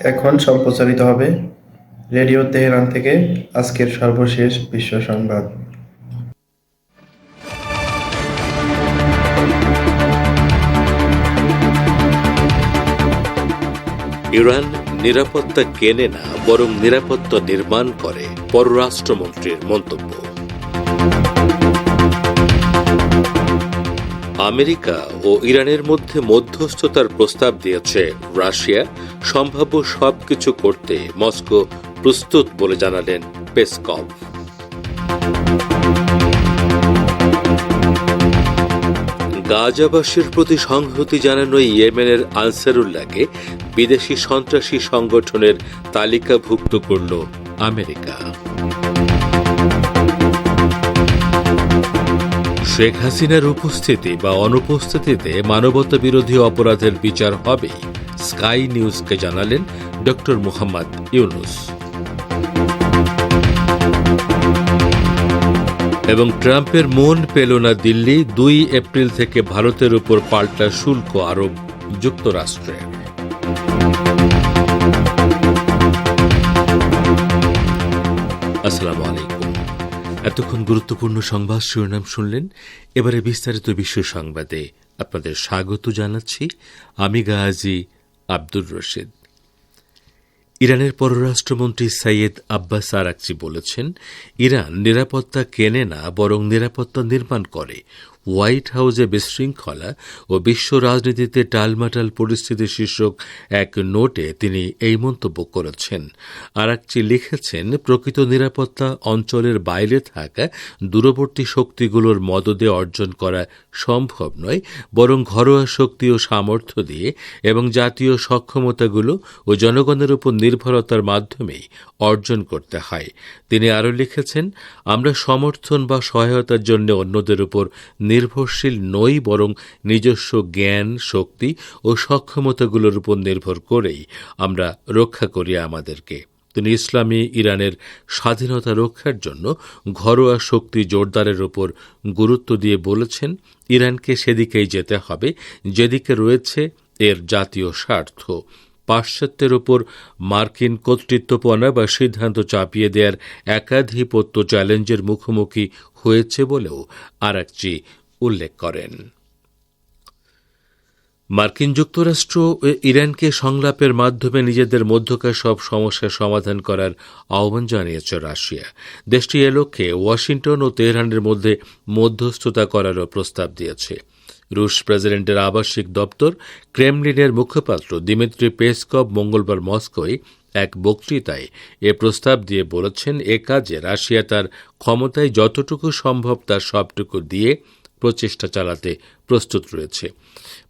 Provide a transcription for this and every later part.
এখন সম্প্রচারিত হবে রেডিও তেহরান থেকে আজকের সর্বশেষ বিশ্ব সংবাদ। ইরান নিরাপত্তা কেনে না, বরং নিরাপত্তা নির্মাণ করে পররাষ্ট্রমন্ত্রীর মন্তব্য। আমেরিকা ও ইরানের মধ্যে মধ্যস্থতার প্রস্তাব দিয়েছে। রাশিয়া সম্ভাব্য সবকিছু করতে মস্কো প্রস্তুত বলে জানালেন পেসকভ। গাজাবাসীর প্রতি সংহতি জানানো ইয়েমেনের আনসারুল্লাহকে বিদেশি সন্ত্রাসী সংগঠনের তালিকাভুক্ত করল আমেরিকা। শেখ হাসিনার উপস্থিতি বা অনুপস্থিতিতে মানবতা বিরোধী অপরাধের বিচার হবে স্কাই নিউজকে জানালেন ডক্টর মুহাম্মদ ইউনুস। এবং ট্রাম্পের মন পেল না দিল্লি, দুই এপ্রিল থেকে ভারতের উপর পাল্টা শুল্ক আরোপ যুক্তরাষ্ট্রের আসসালামু আলাইকুম। এতক্ষণ গুরুত্বপূর্ণ সংবাদ শিরোনাম শুনলেন। এবারে বিস্তারিত বিশ্ব সংবাদে আপনাদের স্বাগত জানাচ্ছি আমি গাজী আব্দুর রশিদ। ইরানের পররাষ্ট্রমন্ত্রী সৈয়দ আব্বাস আরাকচি বলেছেন, ইরান নিরাপত্তা কেনে না, বরং নিরাপত্তা নির্মাণ করে। হোয়াইট হাউসে বিশৃঙ্খলা ও বিশ্ব রাজনীতিতে টালমাটাল পরিস্থিতি শীর্ষক এক নোটে তিনি এই মন্তব্য করেছেন। আরাকচি লিখেছেন, প্রকৃত নিরাপত্তা অঞ্চলের বাইরে থাকা দূরবর্তী শক্তিগুলোর মদদে অর্জন করা সম্ভব নয়, বরং ঘরোয়া শক্তি ও সামর্থ্য দিয়ে এবং জাতীয় সক্ষমতাগুলো ও জনগণের উপর নির্ভরতার মাধ্যমেই অর্জন করতে হয়। তিনি আরও লিখেছেন, আমরা সমর্থন বা সহায়তার জন্য অন্যদের উপর নির্ভরশীল নই বরং নিজস্ব জ্ঞান, শক্তি ও সক্ষমতাগুলোর উপর নির্ভর করেই আমরা রক্ষা করি আমাদেরকে। তিনি ইসলামী ইরানের স্বাধীনতা রক্ষার জন্য ঘরোয়া শক্তি জোরদারের উপর গুরুত্ব দিয়ে বলেছেন, ইরানকে সেদিকেই যেতে হবে, যেদিকে রয়েছে এর জাতীয় স্বার্থ। পাশ্চাত্যের ওপর মার্কিন কর্তৃত্বপনা বা সিদ্ধান্ত চাপিয়ে দেওয়ার একাধিপত্য চ্যালেঞ্জের মুখোমুখি হয়েছে বলেও আরাকচি উল্লেখ করেন। মার্কিন যুক্তরাষ্ট্র ইরানকে সংলাপের মাধ্যমে নিজেদের মধ্যকার সব সমস্যার সমাধান করার আহ্বান জানিয়েছে রাশিয়া। দেশটি এ লক্ষ্যে ওয়াশিংটন ও তেহরানের মধ্যে মধ্যস্থতা করারও প্রস্তাব দিয়েছে। রুশ প্রেসিডেন্টের আবাসিক দপ্তর ক্রেমলিনের মুখপাত্র দিমিত্রি পেসকভ মঙ্গলবার মস্কোয় এক বক্তৃতায় এ প্রস্তাব দিয়ে বলেছেন, এ কাজে রাশিয়া তার ক্ষমতায় যতটুকু সম্ভব তার সবটুকু দিয়ে প্রচেষ্টা চালাতে প্রস্তুত রয়েছে।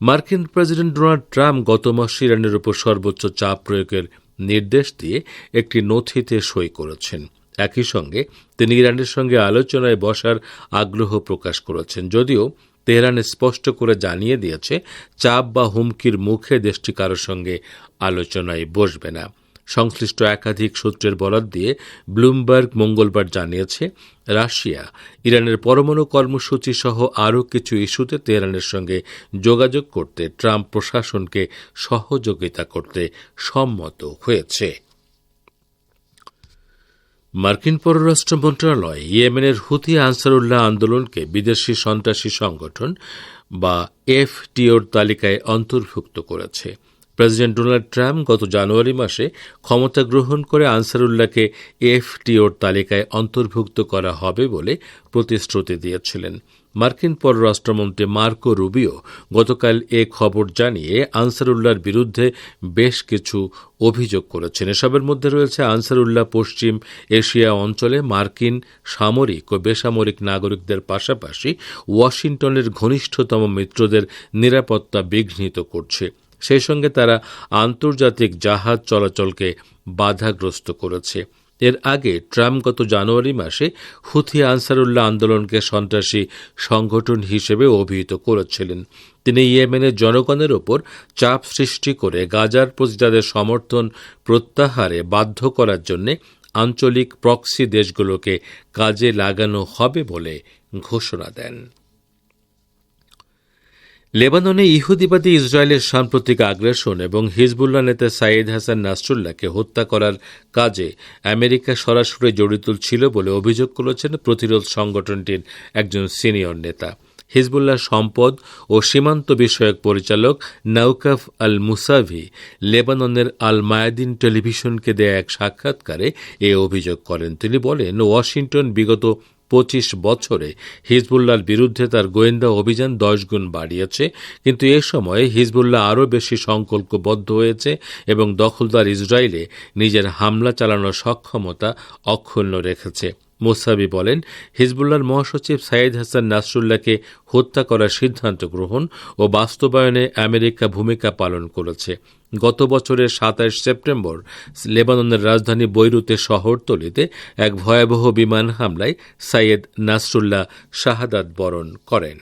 মার্কিন প্রেসিডেন্ট ডোনাল্ড ট্রাম্প গত মাসে ইরানের উপর সর্বোচ্চ চাপ প্রয়োগের নির্দেশ দিয়ে একটি নথিতে সই করেছেন। একই সঙ্গে তিনি ইরানের সঙ্গে আলোচনায় বসার আগ্রহ প্রকাশ করেছেন। যদিও তেহরানে স্পষ্ট করে জানিয়ে দিয়েছে, চাপ বা হুমকির মুখে দেশটি কারোর সঙ্গে আলোচনায় বসবে না। সংশ্লিষ্ট একাধিক সূত্রের বরাত দিয়ে ব্লুমবার্গ মঙ্গলবার জানিয়েছে, রাশিয়া, ইরানের পরমাণু কর্মসূচি সহ আরও কিছু ইস্যুতে তেহরানের সঙ্গে যোগাযোগ করতে ট্রাম্প প্রশাসনকে সহযোগিতা করতে সম্মত হয়েছে। মার্কিন পররাষ্ট্র মন্ত্রণালয় ইয়েমেনের হুতি আনসারুল্লাহ আন্দোলনকে বিদেশি সন্ত্রাসী সংগঠন বা এফটিওর তালিকায় অন্তর্ভুক্ত করেছে। প্রেসিডেন্ট ডোনাল্ড ট্রাম্প গত জানুয়ারি মাসে ক্ষমতা গ্রহণ করে আনসারুল্লাহকে এফটিওর তালিকায় অন্তর্ভুক্ত করা হবে বলে প্রতিশ্রুতি দিয়েছিলেন। মার্কিন পররাষ্ট্রমন্ত্রী মার্কো রুবিও গতকাল এ খবর জানিয়ে আনসারুল্লাহর বিরুদ্ধে বেশ কিছু অভিযোগ করেছেন। এসবের মধ্যে রয়েছে আনসারুল্লাহ পশ্চিম এশিয়া অঞ্চলে মার্কিন সামরিক ও বেসামরিক নাগরিকদের পাশাপাশি ওয়াশিংটনের ঘনিষ্ঠতম মিত্রদের নিরাপত্তা বিঘ্নিত করছে। সেই সঙ্গে তারা আন্তর্জাতিক জাহাজ চলাচলকে বাধাগ্রস্ত করেছে। এর আগে ট্রাম্প গত জানুয়ারি মাসে হুথি আনসারুল্লাহ আন্দোলনকে সন্ত্রাসী সংগঠন হিসেবে অভিহিত করেছিলেন। তিনি ইয়েমেনের জনগণের ওপর চাপ সৃষ্টি করে গাজার প্রতি তাদের সমর্থন প্রত্যাহারে বাধ্য করার জন্য আঞ্চলিক প্রক্সি দেশগুলোকে কাজে লাগানো হবে বলে ঘোষণা দেন। লেবাননে ইহুদিবাদী ইসরায়েলের সাম্প্রতিক আগ্রাসন এবং হিজবুল্লাহ নেতা সাইদ হাসান নাসরুল্লাহকে হত্যা করার কাজে আমেরিকা সরাসরি জড়িত ছিল বলে অভিযোগ করেছেন প্রতিরোধ সংগঠনটির একজন সিনিয়র নেতা। হিজবুল্লাহ সম্পদ ও সীমান্ত বিষয়ক পরিচালক নাউকাফ আল মুসাভি লেবাননের আল মায়াদিন টেলিভিশনকে দেয়া এক সাক্ষাৎকারে এ অভিযোগ করেন। তিনি বলেন, ওয়াশিংটন বিগত পঁচিশ বছরে হিজবুল্লার বিরুদ্ধে তার গোয়েন্দা অভিযান দশ গুণ বাড়িয়েছে। কিন্তু এ সময়ে হিজবুল্লাহ আরও বেশি সংকল্পবদ্ধ হয়েছে এবং দখলদার ইসরায়েলে নিজের হামলা চালানোর সক্ষমতা অক্ষুণ্ণ রেখেছে। মোসাবি বলেন হিজবুল্লার মহাসচিব সাইদ হাসান নাসরুল্লাহকে হত্যা করার সিদ্ধান্ত গ্রহণ ও বাস্তবায়নে আমেরিকা ভূমিকা পালন করেছে। গত বছরের সাতাশ সেপ্টেম্বর লেবাননের রাজধানী বৈরুতে শহরতলিতে এক ভয়াবহ বিমান হামলায় সাইয়েদ নাসরুল্লাহ শাহাদাত বরণ করেন।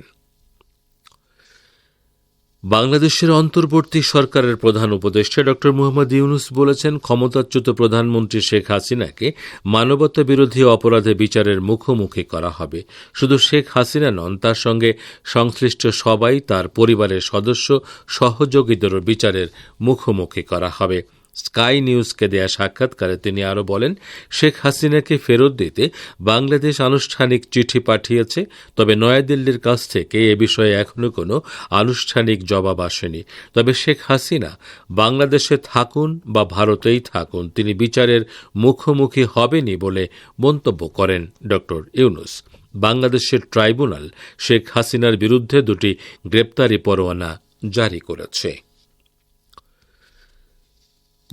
বাংলাদেশের অন্তর্বর্তী সরকারের প্রধান উপদেষ্টা ড. মুহম্মদ ইউনুস বলেছেন, ক্ষমতাচ্যুত প্রধানমন্ত্রী শেখ হাসিনাকে মানবতা বিরোধী অপরাধে বিচারের মুখোমুখি করা হবে। শুধু শেখ হাসিনা নন, তার সঙ্গে সংশ্লিষ্ট সবাই, তার পরিবারের সদস্য, সহযোগীদেরও বিচারের মুখোমুখি করা হবে। স্কাই নিউজকে দেয়া সাক্ষাৎকারে তিনি আরও বলেন, শেখ হাসিনাকে ফেরত দিতে বাংলাদেশ আনুষ্ঠানিক চিঠি পাঠিয়েছে, তবে নয়াদিল্লির কাছ থেকে এ বিষয়ে এখনও কোনো আনুষ্ঠানিক জবাব আসেনি। তবে শেখ হাসিনা, বাংলাদেশে থাকুন বা ভারতেই থাকুন, তিনি বিচারের মুখোমুখি হবেনি বলে মন্তব্য করেন ড. ইউনুস। বাংলাদেশের ট্রাইব্যুনাল শেখ হাসিনার বিরুদ্ধে দুটি গ্রেপ্তারি পরোয়ানা জারি করেছে।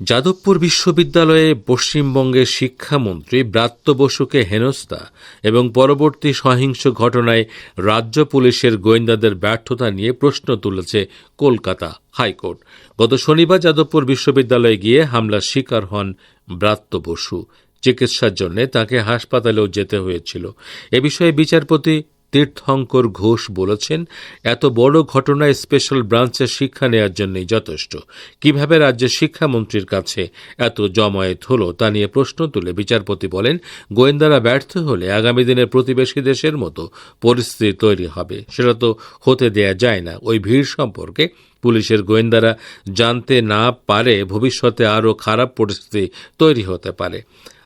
যাদবপুর বিশ্ববিদ্যালয়ে পশ্চিমবঙ্গের শিক্ষামন্ত্রী ব্রাত্য বসুকে হেনস্থা এবং পরবর্তী সহিংস ঘটনায় রাজ্য পুলিশের গোয়েন্দাদের ব্যর্থতা নিয়ে প্রশ্ন তুলেছে কলকাতা হাইকোর্ট। গত শনিবার যাদবপুর বিশ্ববিদ্যালয়ে গিয়ে হামলার শিকার হন ব্রাত্য বসু। চিকিৎসার জন্য তাকে হাসপাতালেও যেতে হয়েছিল। এ বিষয়ে বিচারপতি তীর্থঙ্কর ঘোষ বলেছেন, এত বড় ঘটনায় স্পেশাল ব্রাঞ্চের শিক্ষা নেওয়ার জন্যই যথেষ্ট। কীভাবে রাজ্যের শিক্ষামন্ত্রীর কাছে এত জমায়েত হল তা নিয়ে প্রশ্ন তুলে বিচারপতি বলেন, গোয়েন্দারা ব্যর্থ হলে আগামী দিনে প্রতিবেশী দেশের মতো পরিস্থিতি তৈরি হবে। সেটা তো হতে দেয়া যায় না। ওই ভিড় সম্পর্কে পুলিশের গোয়েন্দারা জানতে না পারে ভবিষ্যতে আরও খারাপ পরিস্থিতি তৈরি হতে পারে।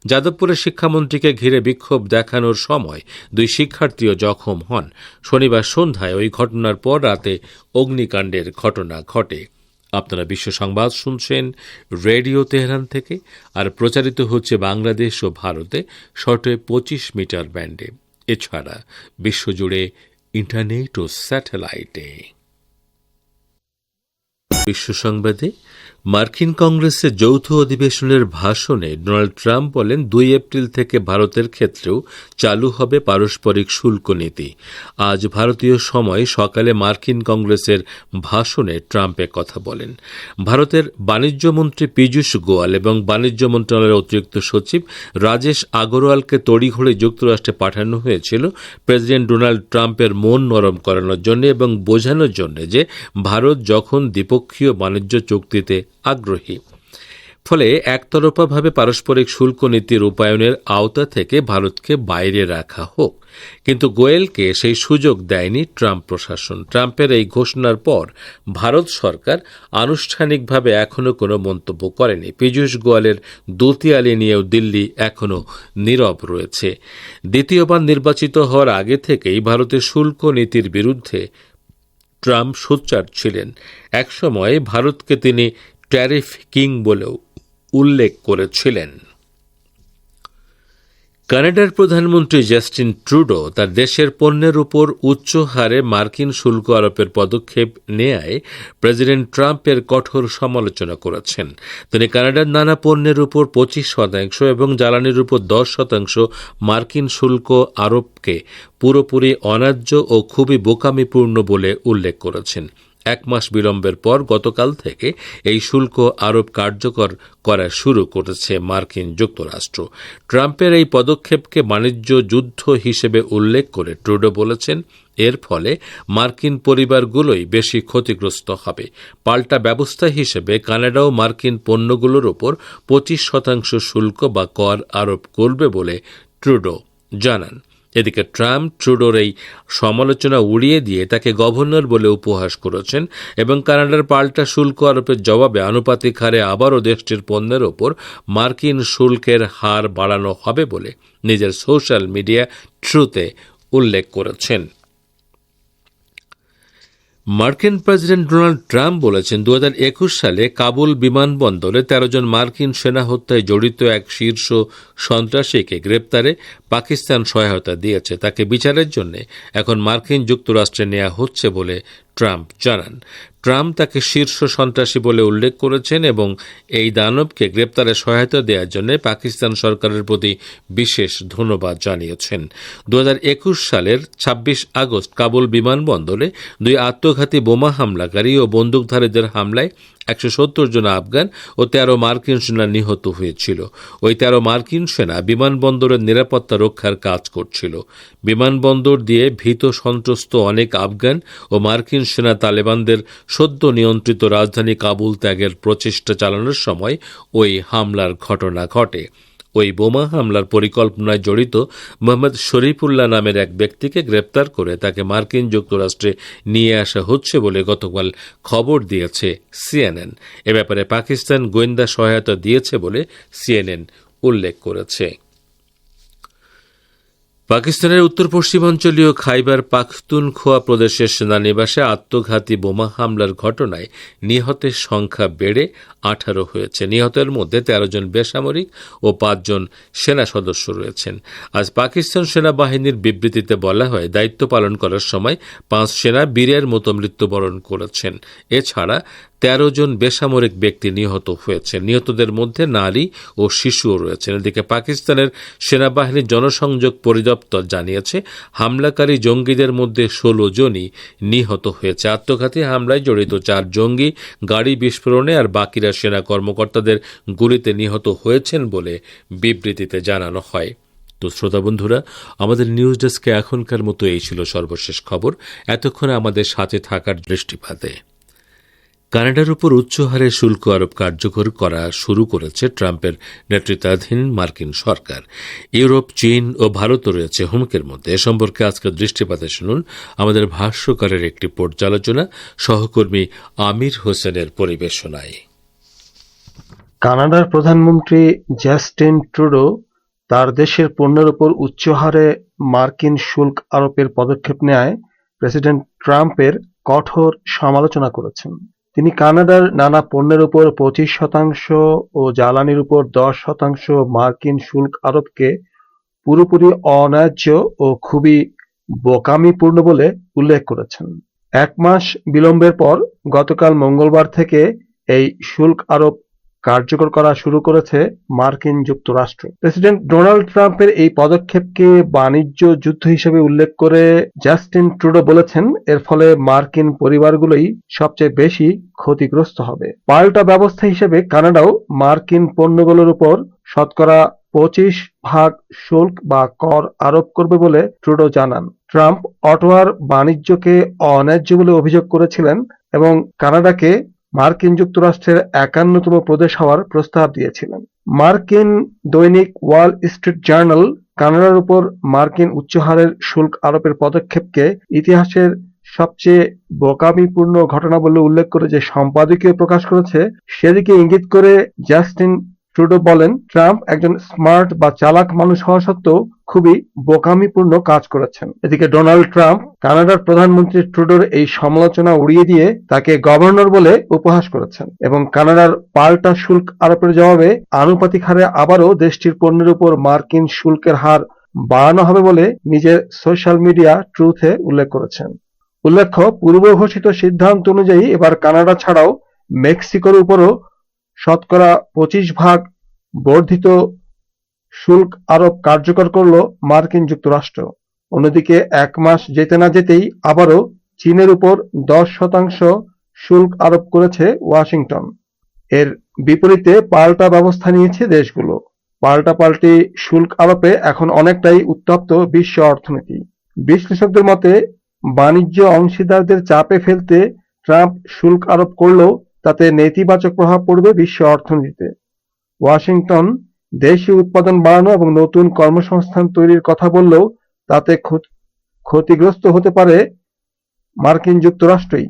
যাদবপুরের শিক্ষামন্ত্রীকে ঘিরে বিক্ষোভ দেখানোর সময় দুই শিক্ষার্থীও জখম হন। শনিবার সন্ধ্যায় ওই ঘটনার পর রাতে অগ্নিকাণ্ডের ঘটনা ঘটে। আপনারা বিশ্ব সংবাদ শুনছেন রেডিও তেহরান থেকে, আর প্রচারিত হচ্ছে বাংলাদেশ ও ভারতে শর্টে পঁচিশ মিটার ব্যান্ডে। এছাড়া বিশ্বজুড়ে ইন্টারনেট ও স্যাটেলাইটে। বিশ্ব সংবাদে মার্কিন কংগ্রেসের যৌথ অধিবেশনের ভাষণে ডোনাল্ড ট্রাম্প বলেন, দুই এপ্রিল থেকে ভারতের ক্ষেত্রেও চালু হবে পারস্পরিক শুল্ক নীতি। আজ ভারতীয় সময় সকালে মার্কিন কংগ্রেসের ভাষণে ট্রাম্প কথা বলেন। ভারতের বাণিজ্যমন্ত্রী পীযূষ গোয়াল এবং বাণিজ্য মন্ত্রণালয়ের অতিরিক্ত সচিব রাজেশ আগরওয়ালকে তড়িঘড়ি যুক্তরাষ্ট্রে পাঠানো হয়েছিল। প্রেসিডেন্ট ডোনাল্ড ট্রাম্পের মন নরম করানোর জন্য এবং বোঝানোর জন্য যে ভারত যখন দ্বিপক্ষীয় বাণিজ্য চুক্তিতে আগ্রহী। ফলে একতরফাভাবে পারস্পরিক শুল্ক নীতির রূপায়ণের আওতা থেকে ভারতকে বাইরে রাখা হোক। কিন্তু গোয়েলকে সেই সুযোগ দেয়নি ট্রাম্প প্রশাসন। ট্রাম্পের এই ঘোষণার পর ভারত সরকার আনুষ্ঠানিকভাবে এখনও কোনো মন্তব্য করেনি। পীযূষ গোয়ালের দোতিয়ালি নিয়েও দিল্লি এখনও নীরব রয়েছে। দ্বিতীয়বার নির্বাচিত হওয়ার আগে থেকেই ভারতের শুল্ক নীতির বিরুদ্ধে ট্রাম্প সোচ্চার ছিলেন। একসময় ভারতকে তিনি ট্যারিফ কিং বলেও উল্লেখ করেছিলেন। কানাডার প্রধানমন্ত্রী জাস্টিন ট্রুডো তার দেশের পণ্যের উপর উচ্চ হারে মার্কিন শুল্ক আরোপের পদক্ষেপ নেয় প্রেসিডেন্ট ট্রাম্পের কঠোর সমালোচনা করেছেন। তিনি কানাডার নানা পণ্যের উপর পঁচিশ শতাংশ এবং জ্বালানির উপর দশ শতাংশ মার্কিন শুল্ক আরোপকে পুরোপুরি অন্যায্য ও খুবই বোকামিপূর্ণ বলে উল্লেখ করেছেন। এক মাস বিলম্বের পর গতকাল থেকে এই শুল্ক আরোপ কার্যকর করা শুরু করেছে মার্কিন যুক্তরাষ্ট্র। ট্রাম্পের এই পদক্ষেপকে বাণিজ্য যুদ্ধ হিসেবে উল্লেখ করে ট্রুডো বলেছেন, এর ফলে মার্কিন পরিবারগুলোই বেশি ক্ষতিগ্রস্ত হবে। পাল্টা ব্যবস্থা হিসেবে কানাডাও মার্কিন পণ্যগুলোর ওপর পঁচিশ শতাংশ শুল্ক বা কর আরোপ করবে বলে ট্রুডো জানান। এদিকে ট্রাম্প ট্রুডোর এই সমালোচনা উড়িয়ে দিয়ে তাকে গভর্নর বলে উপহাস করেছেন এবং কানাডার পাল্টা শুল্ক আরোপের জবাবে আনুপাতিক হারে আবারও দেশটির পণ্যের ওপর মার্কিন শুল্কের হার বাড়ানো হবে বলে নিজের সোশ্যাল মিডিয়া ট্রুতে উল্লেখ করেছেন। মার্কিন প্রেসিডেন্ট ডোনাল্ড ট্রাম্প বলেছেন দু হাজার একুশ সালে কাবুল বিমানবন্দরে তেরো জন মার্কিন সেনা হত্যায় জড়িত এক শীর্ষ সন্ত্রাসীকে গ্রেপ্তারে পাকিস্তান সহায়তা দিয়েছে। তাকে বিচারের জন্য এখন মার্কিন যুক্তরাষ্ট্রে নেওয়া হচ্ছে বলে ট্রাম্প জানান। ট্রাম্প তাকে শীর্ষ সন্ত্রাসী বলে উল্লেখ করেছেন এবং এই দানবকে গ্রেপ্তারে সহায়তা দেওয়ার জন্য পাকিস্তান সরকারের প্রতি বিশেষ ধন্যবাদ জানিয়েছেন। দু হাজার একুশ সালের ২৬ আগস্ট কাবুল বিমানবন্দরে দুই আত্মঘাতী বোমা হামলাকারী ও বন্দুকধারীদের হামলায় একশো সত্তর জন আফগান ও তেরো মার্কিন সেনা নিহত হয়েছিল। ওই তেরো মার্কিন সেনা বিমানবন্দরের নিরাপত্তা রক্ষার কাজ করছিল। বিমানবন্দর দিয়ে ভীত সন্ত্রস্ত অনেক আফগান ও মার্কিন সেনা তালেবানদের সদ্য নিয়ন্ত্রিত রাজধানী কাবুল ত্যাগের প্রচেষ্টা চালানোর সময় ওই হামলার ঘটনা ঘটে। ওই বোমা হামলার পরিকল্পনায় জড়িত মোহাম্মদ শরীফুল্লাহ নামের এক ব্যক্তিকে গ্রেপ্তার করে তাকে মার্কিন যুক্তরাষ্ট্রে নিয়ে আসা হচ্ছে বলে গতকাল খবর দিয়েছে সিএনএন। এ ব্যাপারে পাকিস্তান গোয়েন্দা সহায়তা দিয়েছে বলে সিএনএন উল্লেখ করেছে। পাকিস্তানের উত্তর পশ্চিমাঞ্চলীয় খাইবার পাখতুনখোয়া প্রদেশের সেনানিবাসে আত্মঘাতী বোমা হামলার ঘটনায় নিহতের সংখ্যা বেড়ে আঠারো হয়েছে। নিহতের মধ্যে তেরো জন বেসামরিক ও পাঁচজন সেনা সদস্য রয়েছেন। আজ পাকিস্তান সেনাবাহিনীর বিবৃতিতে বলা হয়, দায়িত্ব পালন করার সময় পাঁচ সেনা বীরের মতো মৃত্যুবরণ করেছেন। এছাড়া তেরো জন বেসামরিক ব্যক্তি নিহত হয়েছেন। নিহতদের মধ্যে নারী ও শিশুও রয়েছেন। এদিকে পাকিস্তানের সেনাবাহিনীর জনসংযোগ পরিদপ্তর জানিয়েছে, হামলাকারী জঙ্গিদের মধ্যে ষোলো জনই নিহত হয়েছে। আত্মঘাতী হামলায় জড়িত চার জঙ্গি গাড়ি বিস্ফোরণে আর বাকিরা সেনা কর্মকর্তাদের গুলিতে নিহত হয়েছেন বলে বিবৃতিতে জানানো হয়। তো শ্রোতা বন্ধুরা, আমাদের নিউজ ডেস্কে এখনকার মতো এই ছিল সর্বশেষ খবর। এতক্ষণে আমাদের সাথে থাকার দৃষ্টিপাতে। কানাডার উপর উচ্চ হারে শুল্ক আরোপ কার্যকর করা শুরু করেছে ট্রাম্পের নেতৃত্বাধীন মার্কিন সরকার। ইউরোপ, চীন ও ভারতও রয়েছে হুমকের মধ্যে। এ সম্পর্কে আজকের দৃষ্টিপাতে শুনুন আমাদের ভাষ্যকারের একটি পর্যালোচনা সহকর্মী আমির হোসেনের পরিবেশনায়। কানাডার প্রধানমন্ত্রী জাস্টিন ট্রুডো তার দেশের পণ্যের উপর উচ্চ হারে মার্কিন শুল্ক আরোপের পদক্ষেপ নেয় প্রেসিডেন্ট ট্রাম্পের কঠোর সমালোচনা করেছেন। তিনি কানাডার নানা পণ্যের উপর পঁচিশ শতাংশ ও জ্বালানির উপর দশ শতাংশ মার্কিন শুল্ক আরোপকে পুরোপুরি অন্যায্য ও খুবই বোকামিপূর্ণ বলে উল্লেখ করেছেন। এক মাস বিলম্বের পর গতকাল মঙ্গলবার থেকে এই শুল্ক আরোপ কার্যকর করা শুরু করেছে মার্কিন যুক্তরাষ্ট্র। প্রেসিডেন্ট ডোনাল্ড ট্রাম্পের এই পদক্ষেপকে বাণিজ্য যুদ্ধ হিসেবে উল্লেখ করে জাস্টিন ট্রুডো বলেছেন, এর ফলে মার্কিন পরিবারগুলোই সবচেয়ে বেশি ক্ষতিগ্রস্ত হবে। পাল্টা ব্যবস্থা হিসেবে কানাডাও মার্কিন পণ্যগুলোর উপর শতকরা পঁচিশ ভাগ শুল্ক বা কর আরোপ করবে বলে ট্রুডো জানান। ট্রাম্প অটোয়ার বাণিজ্যকে অন্যায্য বলে অভিযোগ করেছিলেন এবং কানাডাকে মার্কিন যুক্তরাষ্ট্রের একান্নতম প্রদেশ হওয়ার প্রস্তাব দিয়েছিলেন। মার্কিন দৈনিক ওয়াল স্ট্রিট জার্নাল কানাডার উপর মার্কিন উচ্চহারের শুল্ক আরোপের পদক্ষেপকে ইতিহাসের সবচেয়ে বোকামিপূর্ণ ঘটনা বলে উল্লেখ করে যে সম্পাদকীয় প্রকাশ করেছে, সেদিকে ইঙ্গিত করে জাস্টিন ট্রুডো বলেন, ট্রাম্প একজন স্মার্ট বা চালাক মানুষ হওয়া সত্ত্বেও খুবই বোকামিপূর্ণ কাজ করেছেন। এদিকে ডোনাল্ড ট্রাম্প কানাডার প্রধানমন্ত্রী ট্রুডোর এই সমালোচনা উড়িয়ে দিয়ে তাকে গভর্নর বলে উপহাস করেছেন এবং কানাডার পাল্টা শুল্ক আরোপের জবাবে আনুপাতিক হারে আবারও দেশটির পণ্যের উপর মার্কিন শুল্কের হার বাড়ানো হবে বলে নিজের সোশ্যাল মিডিয়া ট্রুথে উল্লেখ করেছেন। উল্লেখ্য পূর্ব ঘোষিত সিদ্ধান্ত অনুযায়ী এবার কানাডা ছাড়াও মেক্সিকোর উপরও শতকরা পঁচিশ ভাগ বর্ধিত শুল্ক আরোপ কার্যকর করল মার্কিন যুক্তরাষ্ট্র। অন্যদিকে এক মাস যেতে না যেতেই আবারও চীনের উপর দশ শতাংশ শুল্ক আরোপ করেছে ওয়াশিংটন। এর বিপরীতে পাল্টা ব্যবস্থা নিয়েছে দেশগুলো। পাল্টাপাল্টি শুল্ক আরোপে এখন অনেকটাই উত্তপ্ত বিশ্ব অর্থনীতি। বিশ্লেষকদের মতে, বাণিজ্য অংশীদারদের চাপে ফেলতে ট্রাম্প শুল্ক আরোপ করলেও তাতে নেতিবাচক প্রভাব পড়বে বিশ্ব অর্থনীতিতে। ওয়াশিংটন দেশীয় উৎপাদন বাড়ানো এবং নতুন কর্মসংস্থান তৈরির কথা বললেও তাতে ক্ষতিগ্রস্ত হতে পারে মার্কিন যুক্তরাষ্ট্রই।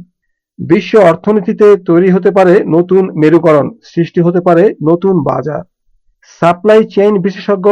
বিশ্ব অর্থনীতিতে তৈরি হতে পারে নতুন মেরুকরণ, সৃষ্টি হতে পারে নতুন বাজার। সাপ্লাই চেইন বিশেষজ্ঞ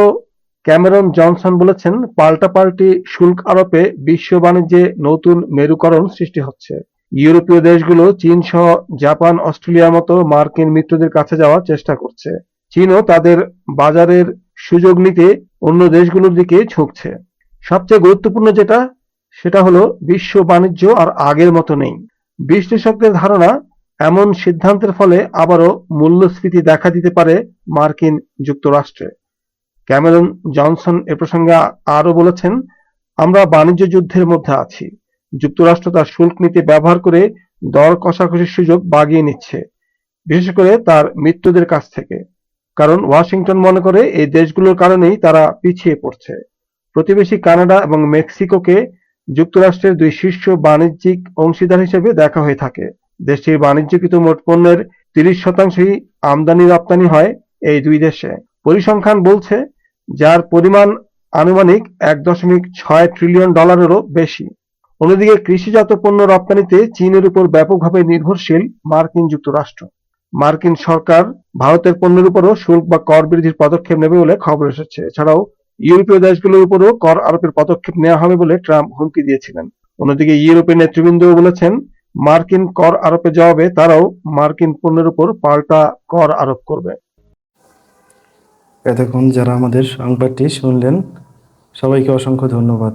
ক্যামেরন জনসন বলেছেন পাল্টাপাল্টি শুল্ক আরোপে বিশ্ব বাণিজ্যে নতুন মেরুকরণ সৃষ্টি হচ্ছে। ইউরোপীয় দেশগুলো চীন সহ জাপান অস্ট্রেলিয়ার মতো মার্কিন মিত্রদের কাছে যাওয়ার চেষ্টা করছে। চীনও তাদের বাজারের সুযোগ নিতে অন্য দেশগুলোর দিকে ঝুঁকছে। সবচেয়ে গুরুত্বপূর্ণ যেটা, সেটা হলো বিশ্ব বাণিজ্য আর আগের মতো নেই। বিশ্লেষকদের ধারণা, এমন সিদ্ধান্তের ফলে আবারও মূল্যস্ফীতি দেখা দিতে পারে মার্কিন যুক্তরাষ্ট্রে। ক্যামেরন জনসন এ প্রসঙ্গে আরও বলেছেন, আমরা বাণিজ্য যুদ্ধের মধ্যে আছি। যুক্তরাষ্ট্র তার শুল্ক নীতি ব্যবহার করে দর কষাকষির সুযোগ বাগিয়ে নিচ্ছে, বিশেষ করে তার মিত্রদের কাছ থেকে। কারণ ওয়াশিংটন মনে করে এই দেশগুলোর কারণেই তারা পিছিয়ে পড়ছে। প্রতিবেশী কানাডা এবং মেক্সিকোকে যুক্তরাষ্ট্রের দুই শীর্ষ বাণিজ্যিক অংশীদার হিসেবে দেখা হয়ে থাকে। দেশটির বাণিজ্যকৃত মোট পণ্যের তিরিশ শতাংশই আমদানি রপ্তানি হয় এই দুই দেশে। পরিসংখ্যান বলছে, যার পরিমাণ আনুমানিক এক দশমিক ছয় ট্রিলিয়ন ডলারেরও বেশি। অন্যদিকে কৃষিজাত পণ্য রপ্তানিতে চীনের উপর ব্যাপকভাবে নির্ভরশীল মার্কিন যুক্তরাষ্ট্র। মার্কিন সরকার ভারতের পণ্যের উপরও শুল্ক বা কর বৃদ্ধির পদক্ষেপ নেবে বলে খবর এসেছে। এছাড়াও ইউরোপীয় দেশগুলোর উপরও কর আরোপের পদক্ষেপ নেওয়া হবে বলে ট্রাম্প হুমকি দিয়েছিলেন। অন্যদিকে ইউরোপের নেতৃবৃন্দও বলেছেন, মার্কিন কর আরোপের জবাবে তারাও মার্কিন পণ্যের উপর পাল্টা কর আরোপ করবে। এতক্ষণ যারা আমাদের সংবাদটি শুনলেন, সবাইকে অসংখ্য ধন্যবাদ।